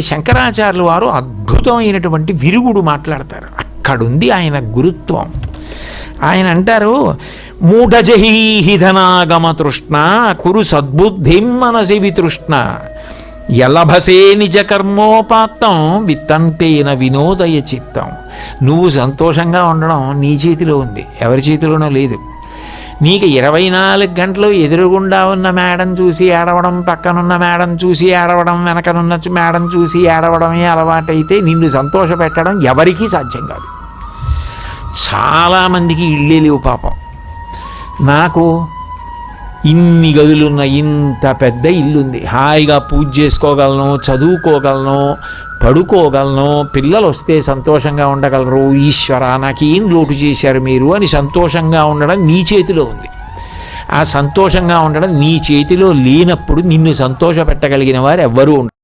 శంకరాచార్యులు శంకరాచార్యుల వారు అద్భుతమైనటువంటి విరుగుడు మాట్లాడతారు. అక్కడుంది ఆయన గురుత్వం. ఆయన అంటారు మూఢజహీహిధనాగమ తృష్ణ కురు సద్బుద్ధిం మనసి వితృష్ణ. ఎలభసే నిజ కర్మోపాత్తం విత్తంతేన వినోదయ చిత్తం. నువ్వు సంతోషంగా ఉండడం నీ చేతిలో ఉంది. ఎవరి చేతిలోనో లేదు. నీకు ఇరవై నాలుగు గంటలు ఎదురుగుండా ఉన్న మేడం చూసి ఏడవడం పక్కనున్న మేడం చూసి ఏడవడం వెనకనున్న మేడం చూసి ఏడవడమే అలవాటైతే నిన్ను సంతోష పెట్టడం ఎవరికీ సాధ్యం కాదు. చాలామందికి ఇళ్ళే లేవు పాపం. నాకు ఇన్ని గదులున్న ఇంత పెద్ద ఇల్లుంది. హాయిగా పూజ చేసుకోగలను చదువుకోగలను పడుకోగలను. పిల్లలు వస్తే సంతోషంగా ఉండగలరు. ఈశ్వర నాకేం లోటు చేశారు మీరు అని సంతోషంగా ఉండడం నీ చేతిలో ఉంది. ఆ సంతోషంగా ఉండడం నీ చేతిలో లేనప్పుడు నిన్ను సంతోష పెట్టగలిగిన వారు ఎవ్వరూ ఉండరు.